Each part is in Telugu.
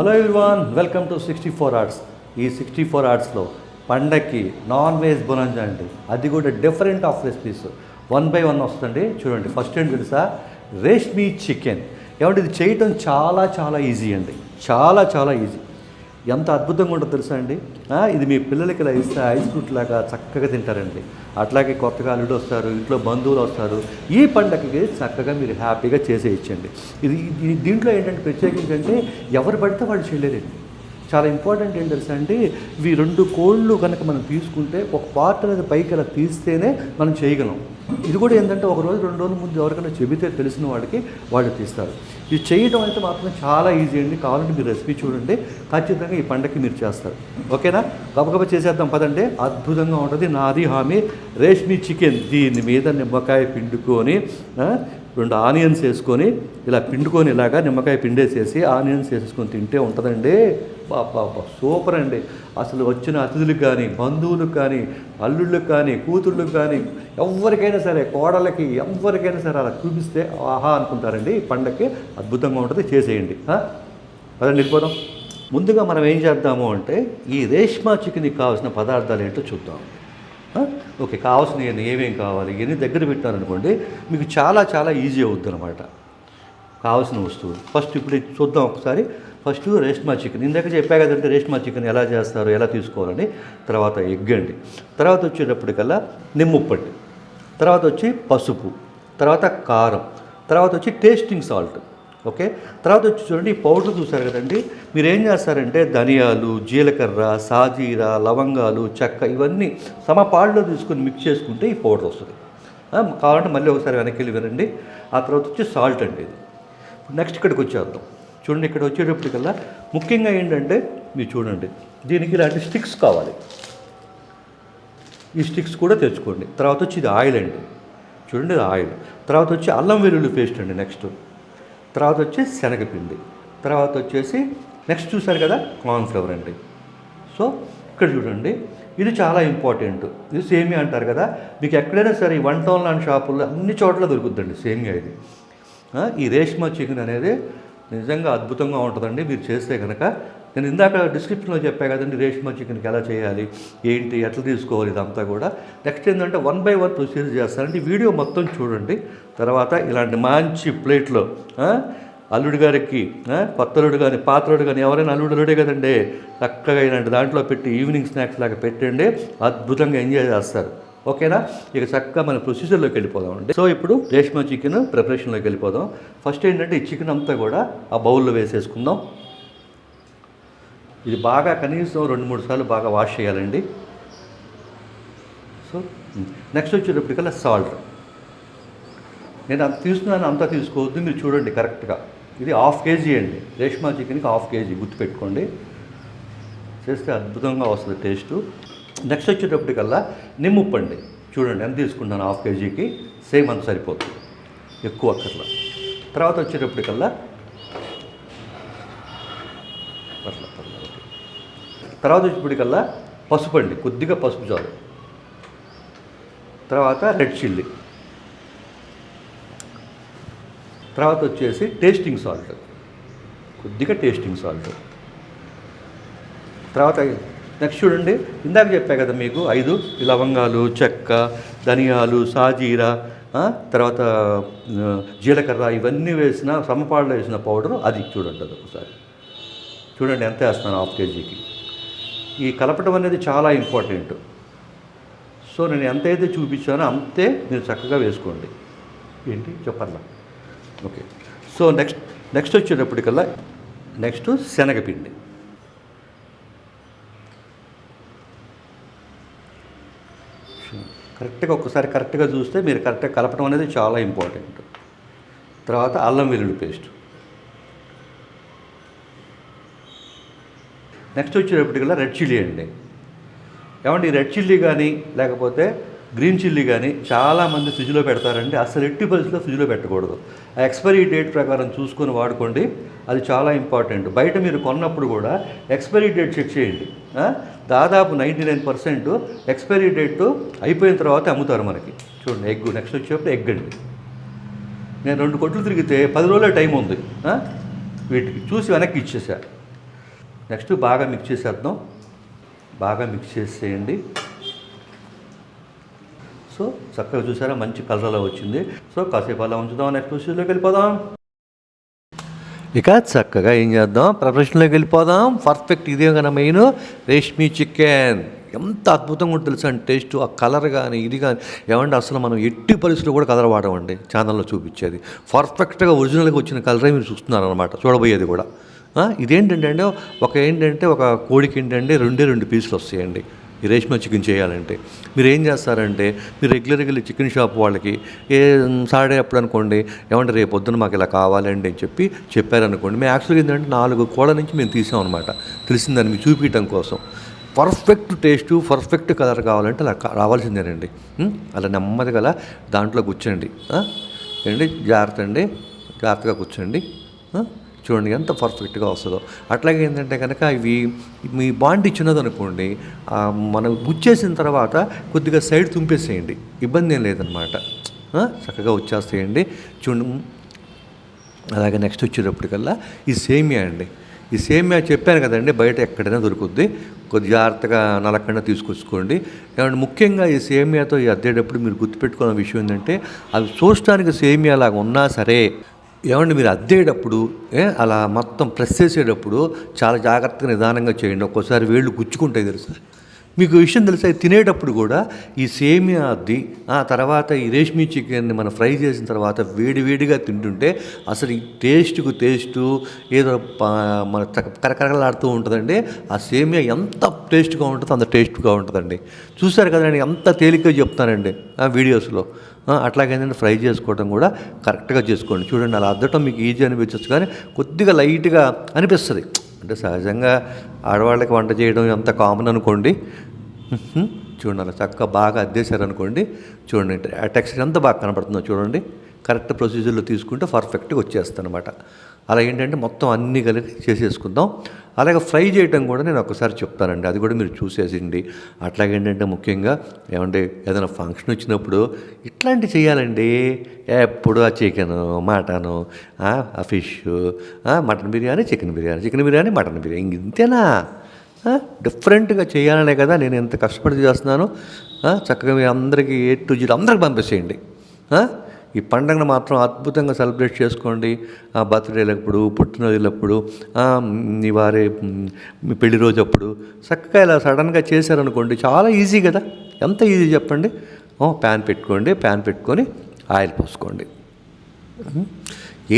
Hello everyone welcome to sixty four arts ఈ సిక్స్టీ ఫోర్ ఆర్ట్స్లో పండక్కి నాన్ వెజ్ బొనంజా అండి. అది కూడా different of recipes one by one వస్తుంది చూడండి ఫస్ట్ ఏంటి తెలుసా? రేష్మీ చికెన్ ఏమంటే ఇది చేయటం చాలా చాలా ఈజీ అండి. చాలా చాలా ఈజీ ఎంత అద్భుతంగా ఉంటుందో తెలుసా అండి? ఇది మీ పిల్లలకి ఇలా ఇస్తే ఐస్ ఫ్రూట్ లాగా చక్కగా తింటారండి. అట్లాగే కొత్తగా అల్లుడు వస్తారు ఇంట్లో బంధువులు వస్తారు. ఈ పండగకి చక్కగా మీరు హ్యాపీగా చేసేయచ్చండి. ఇది దీంట్లో ఏంటంటే ప్రత్యేకించి అంటే ఎవరు పడితే వాళ్ళు చేయలేరండి. చాలా ఇంపార్టెంట్ ఏం తెలుసా అండి? ఇవి రెండు కోళ్ళు కనుక మనం తీసుకుంటే ఒక పార్ట్ అనేది పైకి అలా తీస్తేనే మనం చేయగలం. ఇది కూడా ఏంటంటే ఒక రోజు రెండు రోజుల ముందు ఎవరికైనా చెబితే తెలిసిన వాడికి వాళ్ళు తీస్తారు. ఇది చేయడం అయితే మాత్రం చాలా ఈజీ అండి. కావాలంటే మీరు రెసిపీ చూడండి. ఖచ్చితంగా ఈ పండగకి మీరు చేస్తారు. ఓకేనా? గబగబ చేసేద్దాం పదండి. అద్భుతంగా ఉంటుంది. నాది హామీ రేష్మీ చికెన్. దీని మీద నిమ్మకాయ పిండుకొని రెండు ఆనియన్స్ వేసుకొని ఇలా పిండుకొని ఇలాగా నిమ్మకాయ పిండేసేసి ఆనియన్స్ వేసుకొని తింటే ఉంటుందండి. బాబా సూపర్ అండి. అసలు వచ్చిన అతిథులకు కానీ బంధువులకు కానీ అల్లుళ్ళకి కానీ కూతుళ్ళకి కానీ ఎవరికైనా సరే కోడలకి ఎవరికైనా సరే అలా చూపిస్తే ఆహా అనుకుంటారండి. ఈ పండగకి అద్భుతంగా ఉంటుంది. చేసేయండి. ఆ? వెళ్ళిపోదాం. ముందుగా మనం ఏం చేద్దాము అంటే ఈ రేష్మా చికెన్కి కావాల్సిన పదార్థాలు ఏంటో చూద్దాం. ఓకే కావాల్సిన ఏమేం కావాలి? ఇవన్నీ దగ్గర పెట్టారనుకోండి మీకు చాలా చాలా ఈజీ అవుద్ది అనమాట కావాల్సిన వస్తువులు. ఫస్ట్ ఇప్పుడు చూద్దాం ఒకసారి. First Reshma chicken. ఇందాక చెప్పా కదంటే రేష్మా చికెన్ ఎలా చేస్తారు ఎలా తీసుకోవాలని. తర్వాత ఎగ్ అండి. తర్వాత వచ్చేటప్పటికల్లా నిమ్మప్పండి తర్వాత వచ్చి పసుపు. తర్వాత కారం. తర్వాత వచ్చి టేస్టింగ్ సాల్ట్ ఓకే? తర్వాత వచ్చి చూడండి ఈ పౌడర్ చూసారు కదండి. మీరు ఏం చేస్తారంటే ధనియాలు జీలకర్ర సాజీరా లవంగాలు చెక్క ఇవన్నీ సమపాళ్ళలో తీసుకొని మిక్స్ చేసుకుంటే ఈ పౌడర్ వస్తుంది. కావాలంటే మళ్ళీ ఒకసారి వెనక్కి వెళ్ళి వినండి. ఆ తర్వాత వచ్చి సాల్ట్ అండి ఇది. నెక్స్ట్ ఇక్కడికి వచ్చేద్దాం. చూడండి ఇక్కడ వచ్చేటప్పటికల్లా ముఖ్యంగా ఏంటంటే మీరు చూడండి దీనికి ఇలాంటి స్టిక్స్ కావాలి. ఈ స్టిక్స్ కూడా తెచ్చుకోండి. తర్వాత వచ్చి ఇది ఆయిల్ అండి. చూడండి ఇది ఆయిల్ తర్వాత వచ్చి అల్లం వెల్లుల్లి పేస్ట్ అండి నెక్స్ట్ తర్వాత వచ్చి శనగపిండి. తర్వాత వచ్చేసి నెక్స్ట్ చూశారు కదా కార్న్ఫ్లవర్ అండి. సో ఇక్కడ చూడండి ఇది చాలా ఇంపార్టెంట్ ఇది సేమియా అంటారు కదా మీకు ఎక్కడైనా సరే ఈ వన్ టౌన్ లాంటి షాపుల్లో అన్ని చోట్ల దొరుకుద్దండి సేమియా ఇది. ఈ రేష్మా చికెన్ అనేది నిజంగా అద్భుతంగా ఉంటుందండి మీరు చేస్తే కనుక నేను ఇందాక డిస్క్రిప్షన్లో చెప్పా కదండి రేష్మా చికెన్కి ఎలా చేయాలి ఏంటి ఎట్లా తీసుకోవాలి ఇదంతా కూడా. నెక్స్ట్ ఏంటంటే వన్ బై వన్ ప్రొసీజర్ చేస్తానండి. వీడియో మొత్తం చూడండి. తర్వాత ఇలాంటి మంచి ప్లేట్లో అల్లుడు అల్లుడి గారికి కొత్తలుడు కానీ పాత కానీ ఎవరైనా అల్లుడు కదండి. చక్కగా ఇలాంటి దాంట్లో పెట్టి ఈవినింగ్ స్నాక్స్ లాగా పెట్టండి. అద్భుతంగా ఎంజాయ్ చేస్తారు. ఓకేనా? ఇక చక్కగా మన ప్రొసీజర్లోకి వెళ్ళిపోదాం అండి సో ఇప్పుడు రేష్మా చికెన్ ప్రిపరేషన్లోకి వెళ్ళిపోదాం. ఫస్ట్ ఏంటంటే ఈ చికెన్ అంతా కూడా ఆ బౌల్లో వేసేసుకుందాం. ఇది బాగా కనీసం రెండు మూడు సార్లు బాగా వాష్ చేయాలండి. సో నెక్స్ట్ వచ్చేటప్పటికల్లా సాల్ట్. నేను అంత తీసుకున్నాను అంతా తీసుకోవద్దు మీరు చూడండి కరెక్ట్గా. ఇది హాఫ్ కేజీ అండి. రేష్మా చికెన్కి హాఫ్ కేజీ గుర్తుపెట్టుకోండి. చేస్తే అద్భుతంగా వస్తుంది టేస్టు. నెక్స్ట్ వచ్చేటప్పటికల్లా నిమ్మప్పు అండి. చూడండి ఎంత తీసుకున్నాను హాఫ్ కేజీకి. సేమ్ అంత సరిపోతుంది. ఎక్కువ అక్కర్లా. తర్వాత వచ్చేటప్పటికల్లా పర్లా తర్వాత వచ్చేటప్పటికల్లా పసుపు అండి కొద్దిగా పసుపు చాలు. తర్వాత రెడ్ చిల్లీ. తర్వాత వచ్చేసి టేస్టింగ్ సాల్ట్. కొద్దిగా టేస్టింగ్ సాల్ట్. తర్వాత నెక్స్ట్ చూడండి ఇందాక చెప్పా కదా మీకు ఐదు లవంగాలు చెక్క ధనియాలు సాజీరా తర్వాత జీలకర్ర ఇవన్నీ వేసిన సమపాడులో వేసిన పౌడర్ అది చూడండి అది ఒకసారి. చూడండి ఎంత వేస్తున్నాను హాఫ్ కేజీకి. ఈ కలపటం అనేది చాలా ఇంపార్టెంట్. సో నేను ఎంత అయితే చూపించానో అంతే మీరు చక్కగా వేసుకోండి. ఏంటి? చెప్పర్లా ఓకే. సో నెక్స్ట్ నెక్స్ట్ వచ్చేటప్పటికల్లా నెక్స్ట్ శనగపిండి. కరెక్ట్గా ఒక్కసారి కరెక్ట్గా చూస్తే మీరు కరెక్ట్గా కలపడం అనేది చాలా ఇంపార్టెంట్. తర్వాత అల్లం వెల్లుల్లి పేస్ట్. నెక్స్ట్ వచ్చేటప్పటికల్లా రెడ్ చిల్లీ అండి. ఏమంటే ఈ రెడ్ చిల్లీ కానీ లేకపోతే గ్రీన్ చిల్లీ కానీ చాలామంది ఫ్రిడ్జ్లో పెడతారండి. అసలు ఎట్టి పరిస్థితుల్లో ఫ్రిడ్జ్లో పెట్టకూడదు. ఆ ఎక్స్పైరీ డేట్ ప్రకారం చూసుకొని వాడుకోండి. అది చాలా ఇంపార్టెంట్. బయట మీరు కొన్నప్పుడు కూడా ఎక్స్పైరీ డేట్ చెక్ చేయండి. దాదాపు ninety nine percent expiry date అయిపోయిన తర్వాత అమ్ముతారు మనకి. చూడండి ఎగ్ నెక్స్ట్ వచ్చేటప్పుడు ఎగ్ అండి. నేను రెండు కొట్లు తిరిగితే పది రోజుల టైం ఉంది. వీటికి చూసి వెనక్కి ఇచ్చేసా. నెక్స్ట్ బాగా మిక్స్ చేసేద్దాం. బాగా మిక్స్ చేసేయండి. సో చక్కగా చూసారా మంచి కలర్ అలా వచ్చింది. సో కాసేపు అలా ఉంచుదాం నెక్స్ట్ ప్రొసీజర్లోకి వెళ్ళిపోదాం. ఇక చక్కగా ఏం చేద్దాం? ప్రొఫెషన్లోకి వెళ్ళిపోదాం. పర్ఫెక్ట్ ఇదే కదా మెయిన్. రేష్మి చికెన్. ఎంత అద్భుతంగా ఉంటుంది తెలుసా టేస్ట్ ఆ కలర్ కానీ ఇది కానీ. ఏమంటే అసలు మనం ఎట్టి పరిస్థితులు కూడా కలర్ వాడమండి. ఛానల్లో చూపించేది. పర్ఫెక్ట్గా ఒరిజినల్గా వచ్చిన కలరే మీరు చూస్తున్నారనమాట చూడబోయేది కూడా. ఇదేంటంటే అండి ఒక ఏంటంటే ఒక కోడికి ఏంటంటే రెండే రెండు పీసులు వస్తాయండి. ఈ రేష్మా చికెన్ చేయాలంటే. మీరు ఏం చేస్తారంటే మీరు రెగ్యులర్గా వెళ్ళి చికెన్ షాప్ వాళ్ళకి ఏ సాటర్డే అప్పుడు అనుకోండి ఏమంటే రేపు పొద్దున మాకు ఇలా కావాలండి అని చెప్పి చెప్పారనుకోండి. మేము యాక్చువల్గా ఏంటంటే నాలుగు కోళ్ళ నుంచి మేము తీసాం అనమాట తెలిసిందని మీకు చూపించడం కోసం. పర్ఫెక్ట్ టేస్టు పర్ఫెక్ట్ కలర్ కావాలంటే అలా రావాల్సిందేనండి. అలా నెమ్మది గల దాంట్లో కూర్చోండి. ఆ? ఏంటి జాగ్రత్త అండి జాగ్రత్తగా కూర్చోండి. చూడండి ఎంత పర్ఫెక్ట్గా వస్తుందో. అట్లాగే ఏంటంటే కనుక ఇవి మీ బాండ్ ఇచ్చినది అనుకోండి మనం గుచ్చేసిన తర్వాత కొద్దిగా సైడ్ తుంపేసేయండి. ఇబ్బంది ఏం లేదనమాట చక్కగా వచ్చేస్తాయండి. చూడండి అలాగే నెక్స్ట్ వచ్చేటప్పటికల్లా ఈ సేమియా అండి. ఈ సేమియా చెప్పాను కదండి బయట ఎక్కడైనా దొరుకుద్ది. కొద్ది జాగ్రత్తగా నలకుండా తీసుకొచ్చుకోండి. ఏమంటే ముఖ్యంగా ఈ సేమియాతో ఈ అద్దేటప్పుడు మీరు గుర్తుపెట్టుకున్న విషయం ఏంటంటే అవి చూడటానికి సేమియా లాగా ఉన్నా సరే ఏమండి మీరు అద్దేటప్పుడు అలా మొత్తం ప్రెస్ చేసేటప్పుడు చాలా జాగ్రత్తగా నిదానంగా చేయండి. ఒక్కోసారి వేళ్ళు గుచ్చుకుంటాయి తెలుసా? మీకు విషయం తెలుసా? తినేటప్పుడు కూడా ఈ సేమియా అద్ది ఆ తర్వాత ఈ రేష్మీ చికెన్ని మనం ఫ్రై చేసిన తర్వాత వేడి వేడిగా తింటుంటే అసలు ఈ టేస్ట్కు టేస్టు ఏదో మన కరకరలాడుతూ ఉంటుందండి. ఆ సేమియా ఎంత టేస్ట్గా ఉంటుందో అంత టేస్ట్గా ఉంటుందండి. చూసారు కదండి ఎంత తేలికగా చెప్తానండి ఆ వీడియోస్లో. అట్లాగే ఏంటంటే ఫ్రై చేసుకోవడం కూడా కరెక్ట్గా చేసుకోండి. చూడండి అలా అద్దటం మీకు ఈజీ అనిపించవచ్చు కానీ కొద్దిగా లైట్గా అనిపిస్తుంది. అంటే సహజంగా ఆడవాళ్ళకి వంట చేయడం ఎంత కామన్ అనుకోండి. చూడండి అలా చక్కగా బాగా అద్దేశారు అనుకోండి చూడండి ఆ టెక్స్చర్ ఎంత బాగా కనపడుతుందో చూడండి. కరెక్ట్ ప్రొసీజర్లో తీసుకుంటే పర్ఫెక్ట్గా వచ్చేస్తుంది అనమాట అలా ఏంటంటే మొత్తం అన్నీ కలిపి చేసేసుకుందాం. అలాగే ఫ్రై చేయటం కూడా నేను ఒకసారి చెప్తానండి. అది కూడా మీరు చూసేసిండి. అట్లాగే ఏంటంటే ముఖ్యంగా ఏమంటే ఏదైనా ఫంక్షన్ వచ్చినప్పుడు ఇట్లాంటి చేయాలండి. ఎప్పుడు ఆ చికెను మటను ఆ fish mutton biryani chicken biryani chicken biryani mutton biryani. ఇంతేనా? డిఫరెంట్గా చేయాలనే కదా నేను ఎంత కష్టపడి చేస్తున్నాను. చక్కగా మీ అందరికీ ఏ టు జీరో అందరికి పంపించేయండి ఈ పండుగను మాత్రం అద్భుతంగా సెలబ్రేట్ చేసుకోండి. ఆ బర్త్డేలప్పుడు పుట్టినరోజులప్పుడు మీ వారి మీ పెళ్ళి రోజు అప్పుడు చక్కగా ఇలా సడన్గా చేశారనుకోండి చాలా ఈజీ కదా? ఎంత ఈజీ చెప్పండి? ప్యాన్ పెట్టుకోండి ప్యాన్ పెట్టుకొని ఆయిల్ పోసుకోండి.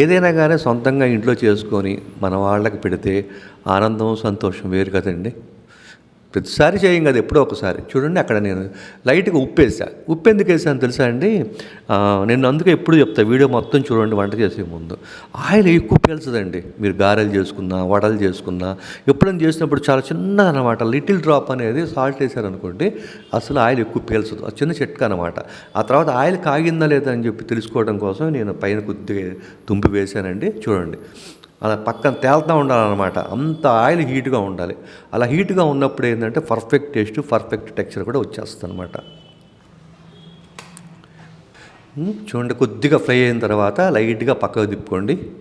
ఏదైనా కానీ సొంతంగా ఇంట్లో చేసుకొని మన వాళ్ళకి పెడితే ఆనందం సంతోషం వేరు కదండి. ప్రతిసారి చేయం కదా ఎప్పుడో ఒకసారి. చూడండి అక్కడ నేను లైట్గా ఉప్పేసా. ఉప్పు ఎందుకు వేసాను తెలుసా అండి? నేను అందుకే ఎప్పుడు చెప్తా వీడియో మొత్తం చూడండి వంట చేసే ముందు. ఆయిల్ ఎక్కువ పీల్చదండి. మీరు గారెలు చేసుకున్నా వడలు చేసుకున్నా ఎప్పుడైనా చేసినప్పుడు చాలా చిన్నదనమాట లిటిల్ డ్రాప్ అనేది సాల్ట్ వేసారనుకోండి అసలు ఆయిల్ ఎక్కువ పీల్చదు. చిన్న చిట్కా అనమాట ఆ తర్వాత ఆయిల్ కాగిందా లేదా అని చెప్పి తెలుసుకోవడం కోసం నేను పైన కొద్దిగా తుంపి వేశానండి చూడండి. అలా పక్కన తేలుతూ ఉండాలన్నమాట. అంత ఆయిల్ హీట్గా ఉండాలి. అలా హీట్గా ఉన్నప్పుడు ఏంటంటే పర్ఫెక్ట్ టేస్ట్ పర్ఫెక్ట్ టెక్స్చర్ కూడా వచ్చేస్తుంది అనమాట చూడండి కొద్దిగా ఫ్రై అయిన తర్వాత లైట్గా పక్కకు తిప్పుకోండి.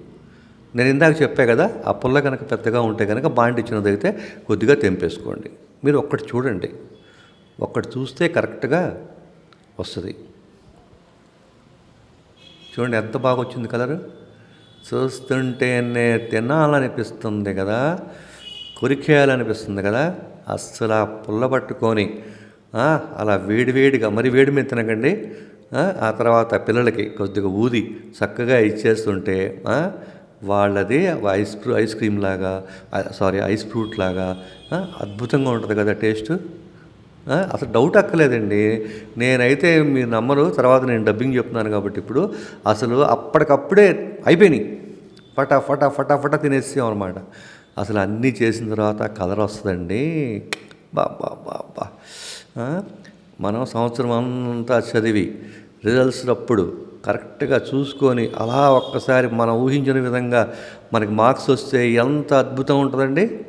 నేను ఇందాక చెప్పా కదా ఆ పుల్ల కనుక పెద్దగా ఉంటే కనుక బాండ్ ఇచ్చినదైతే కొద్దిగా తెంపేసుకోండి. మీరు ఒక్కటి చూడండి. ఒక్కటి చూస్తే కరెక్ట్గా వస్తుంది. చూడండి ఎంత బాగా వచ్చింది కలరు? చూస్తుంటేనే తినాలనిపిస్తుంది కదా కొరికేయాలనిపిస్తుంది కదా అస్సలు ఆ పుల్ల పట్టుకొని అలా వేడివేడిగా మరి వేడి మీద తినకండి ఆ, తర్వాత పిల్లలకి కొద్దిగా ఊది చక్కగా ఇచ్చేస్తుంటే వాళ్ళది ఐస్ ఫ్రూ ఐస్ క్రీమ్ లాగా సారీ ఐస్ ఫ్రూట్ లాగా అద్భుతంగా ఉంటుంది కదా టేస్ట్. అసలు డౌట్ అక్కలేదండి నేనైతే మీరు నమ్మరు తర్వాత నేను డబ్బింగ్ చెప్తున్నాను కాబట్టి ఇప్పుడు అసలు అప్పటికప్పుడే అయిపోయినాయి. ఫటా ఫటా ఫటా ఫటా తినేసాం అనమాట అసలు అన్నీ చేసిన తర్వాత కలర్ వస్తుందండి. బాబా బాబా మనం సంవత్సరం అంతా చదివి రిజల్ట్స్ అప్పుడు కరెక్ట్గా చూసుకొని అలా ఒక్కసారి మనం ఊహించిన విధంగా మనకి మార్క్స్ వస్తే ఎంత అద్భుతం ఉంటుందండి?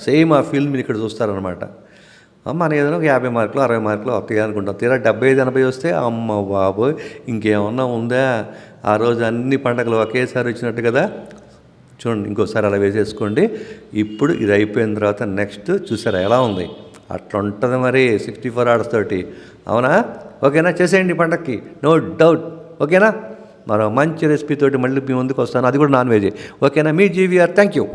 సేమ్ ఆ ఫీల్ మీరు ఇక్కడ చూస్తారనమాట మన ఏదైనా ఒక యాభై మార్కులు అరవై మార్కులు వస్తాయి అనుకుంటాం. తీరా డెబ్బై ఐదు ఎనభై వస్తే అమ్మ బాబోయ్ ఇంకేమన్నా ఉందా? ఆ రోజు అన్ని పండగలు ఒకేసారి వచ్చినట్టు కదా? చూడండి ఇంకోసారి అలా వేసేసుకోండి. ఇప్పుడు ఇది అయిపోయిన తర్వాత నెక్స్ట్ చూసారా ఎలా ఉంది? అట్లా ఉంటుంది మరి సిక్స్టీ ఫోర్ అవర్స్ తోటి. అవునా? ఓకేనా? చేసేయండి పండక్కి. No doubt. ఓకేనా? మరో మంచి రెసిపీ తోటి మళ్ళీ మీ ముందుకు వస్తాను. అది కూడా నాన్ వెజ్. ఓకేనా? మీ జీవీఆర్ థ్యాంక్ యూ.